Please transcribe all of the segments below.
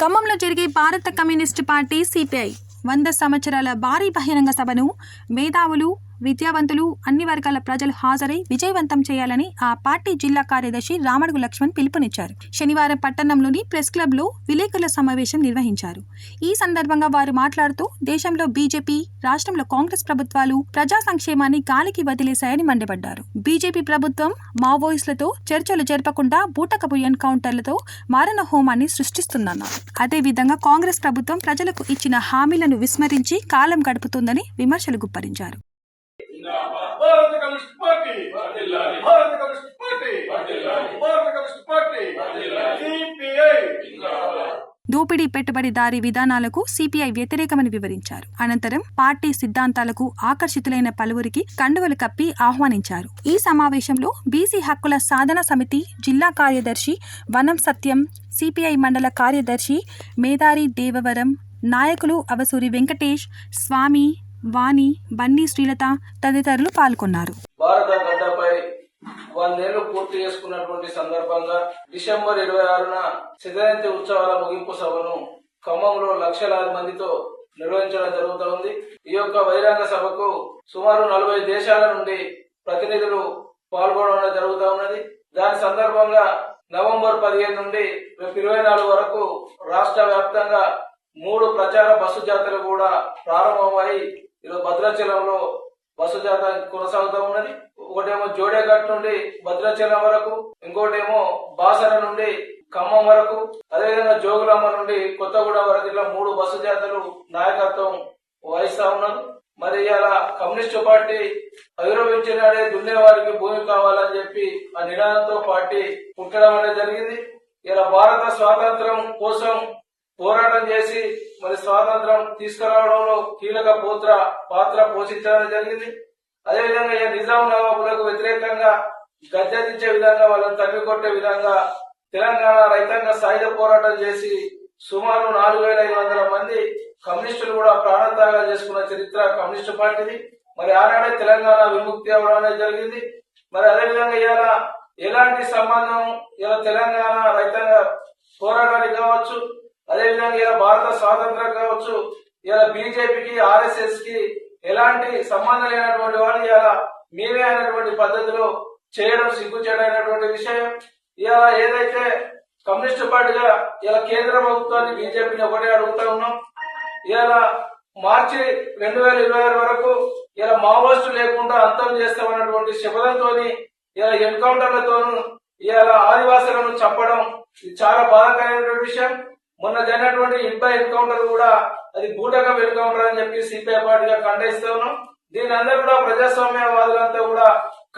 ఖమ్మంలో జరిగే భారత కమ్యూనిస్టు పార్టీ సిపిఐ వంద సంవత్సరాల భారీ బహిరంగ సభను మేధావులు విద్యావంతులు అన్ని వర్గాల ప్రజలు హాజరై విజయవంతం చేయాలని ఆ పార్టీ జిల్లా కార్యదర్శి రామడుగు లక్ష్మణ్ పిలుపునిచ్చారు. శనివారం పట్టణంలోని ప్రెస్ క్లబ్లో విలేకరుల సమావేశం నిర్వహించారు. ఈ సందర్భంగా వారు మాట్లాడుతూ దేశంలో బీజేపీ రాష్ట్రంలో కాంగ్రెస్ ప్రభుత్వాలు ప్రజా సంక్షేమాన్ని గాలికి వదిలేశాయని మండిపడ్డారు. బీజేపీ ప్రభుత్వం మావోయిస్టులతో చర్చలు జరపకుండా బూటకపు ఎన్కౌంటర్లతో మారణ హోమాన్ని సృష్టిస్తుందన్నారు. అదేవిధంగా కాంగ్రెస్ ప్రభుత్వం ప్రజలకు ఇచ్చిన హామీలను విస్మరించి కాలం గడుపుతుందని విమర్శలు గుప్పరించారు. కమ్యూనిస్ట్ పార్టీ భారత కమ్యూనిస్ట్ పార్టీ భారత కమ్యూనిస్ట్ పార్టీ సిపిఐ. దోపిడీ పెట్టుబడిదారీ విధానాలకు సిపిఐ వ్యతిరేకమని వివరించారు. అనంతరం పార్టీ సిద్ధాంతాలకు ఆకర్షితులైన పలువురికి కండువలు కప్పి ఆహ్వానించారు. ఈ సమావేశంలో బీసీ హక్కుల సాధన సమితి జిల్లా కార్యదర్శి వనం సత్యం సిపిఐ మండల కార్యదర్శి మేదారి దేవవరం నాయకులు అవసూరి వెంకటేష్ స్వామి వాణి బన్నీ శ్రీలత తదితరులు పాల్గొన్నారు. భారత గడ్డపై వందేళ్ళు పూర్తి చేసుకున్నటువంటి సందర్భంగా డిసెంబర్ ఇరవై ఆరున శతజయంతి ఉత్సవాల ముగింపు సభను ఖమ్మంలో లక్షలాది మందితో నిర్వహించడం జరుగుతూ ఉంది. ఈ యొక్క బహిరంగ సభకు సుమారు నలభై దేశాల నుండి ప్రతినిధులు పాల్గొనడం జరుగుతూ ఉన్నది. దాని సందర్భంగా నవంబర్ పదిహేను నుండి రేపు ఇరవై నాలుగు వరకు రాష్ట్ర వ్యాప్తంగా మూడు ప్రచార బస్సు జాతరలు కూడా ప్రారంభమై ఈరోజు భద్రాచలంలో బస్సు జాతర కొనసాగుతూ ఉన్నది. ఒకటేమో జోడేఘాట్ నుండి భద్రాచలం వరకు ఇంకోటేమో బాసర నుండి ఖమ్మం వరకు అదేవిధంగా జోగులాంబ నుండి కొత్తగూడెం వరకు ఇట్లా మూడు బస్సు జాతరలు నాయకత్వం వహిస్తా ఉన్నారు. మరి ఇలా కమ్యూనిస్టు పార్టీ అవిరమించినాడే దున్నే వారికి భూమి కావాలని చెప్పి ఆ నినాదంతో పార్టీ పుట్టడం అనేది జరిగింది. ఇలా భారత స్వాతంత్రం కోసం పోరాటం చేసి స్వాతంత్రం తీసుకురావడంలో కీలక పోత్ర పాత్ర పోషించడం జరిగింది. అదేవిధంగా ఈ నిజాం నవాబులకు వ్యతిరేకంగా గద్దెదించే విధంగా వాళ్ళని తరిమి కొట్టే విధంగా తెలంగాణ రైతాంగ సాయుధ పోరాటం చేసి సుమారు నాలుగు వేల ఐదు వందల మంది కమ్యూనిస్టులు కూడా ప్రాణత్యాగాలు చేసుకున్న చరిత్ర కమ్యూనిస్టు పార్టీది. మరి ఆనాడే తెలంగాణ విముక్తి అవ్వడం అనేది జరిగింది. మరి అదేవిధంగా ఇవాళ ఎలాంటి సంబంధం ఇలా తెలంగాణ రైతాంగ పోరాటానికి కావచ్చు అదేవిధంగా ఇలా భారత స్వాతంత్రం కావచ్చు ఇలా బీజేపీకి ఆర్ఎస్ఎస్కి ఎలాంటి సంబంధం లేనటువంటి వాళ్ళు ఇలా మీరే అనేటువంటి పద్ధతిలో చేయడం సిగ్గుచేటైనటువంటి విషయం. ఇలా ఏదైతే కమ్యూనిస్ట్ పార్టీగా ఇలా కేంద్ర ప్రభుత్వాన్ని బీజేపీని ఒకటే అడుగుతా ఉన్నాం. ఇలా మార్చి రెండు వేల ఇరవై ఆరు వరకు ఇలా మావోయిస్టు లేకుండా అంతం చేస్తామన్నటువంటి శపథంతో ఇలా ఎన్కౌంటర్లతోనూ ఇలా ఆదివాసులను చంపడం ఇది చాలా బాధాకరమైనటువంటి విషయం. మొన్న జరిగినటువంటి ఇంపై ఎన్కౌంటర్ కూడా అది బూటకం ఎన్కౌంటర్ అని చెప్పి సిపిఐ పార్టీగా ఖండిస్తూ ఉన్నాం దీని అందరూ కూడా ప్రజాస్వామ్యవాదులంతా కూడా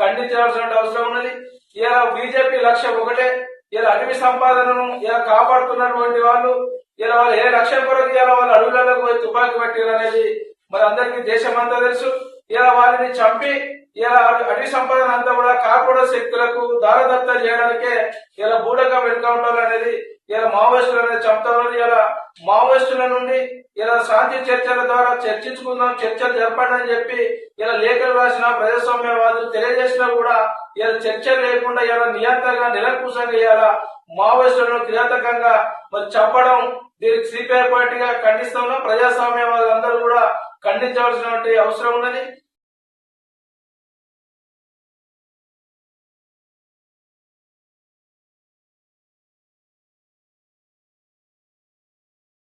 ఖండించాల్సిన అవసరం ఉన్నది. ఇలా బీజేపీ లక్ష్యం ఒకటే. ఇలా అటవీ సంపాదనను ఇలా కాపాడుతున్నటువంటి వాళ్ళు ఇలా వాళ్ళు ఏ లక్ష్యం కొరకు ఇలా వాళ్ళు అడవులకు పోయి తుపాకీ పట్టారు అనేది మరి అందరికీ అంతా తెలుసు. ఇలా వారిని చంపి ఇలా అటవీ సంపాదన అంతా కూడా కాకూడ శక్తులకు దారదత్త చేయడానికే ఇలా బూడకం ఎన్కౌంటర్ అనేది ఇలా మావోయిస్టులు అనేది ఇలా మావోయిస్టుల నుండి ఇలా శాంతి చర్చల ద్వారా చర్చించుకుందాం చర్చలు జరపండి అని చెప్పి ఇలా లేఖలు రాసిన ప్రజాస్వామ్యవాదులు తెలియజేసినా కూడా ఇలా చర్చలు లేకుండా ఇలా నియంత్రణగా నిరంకుశంగా ఇలా మావోయిస్టులను క్రియాతకంగా మరి చంపడం దీనికి సిపిఐ పార్టీగా ఖండిస్తా ఉన్నాం ప్రజాస్వామ్యవాదులు అందరూ కూడా ఖండించవలసినటువంటి అవసరం ఉన్నది.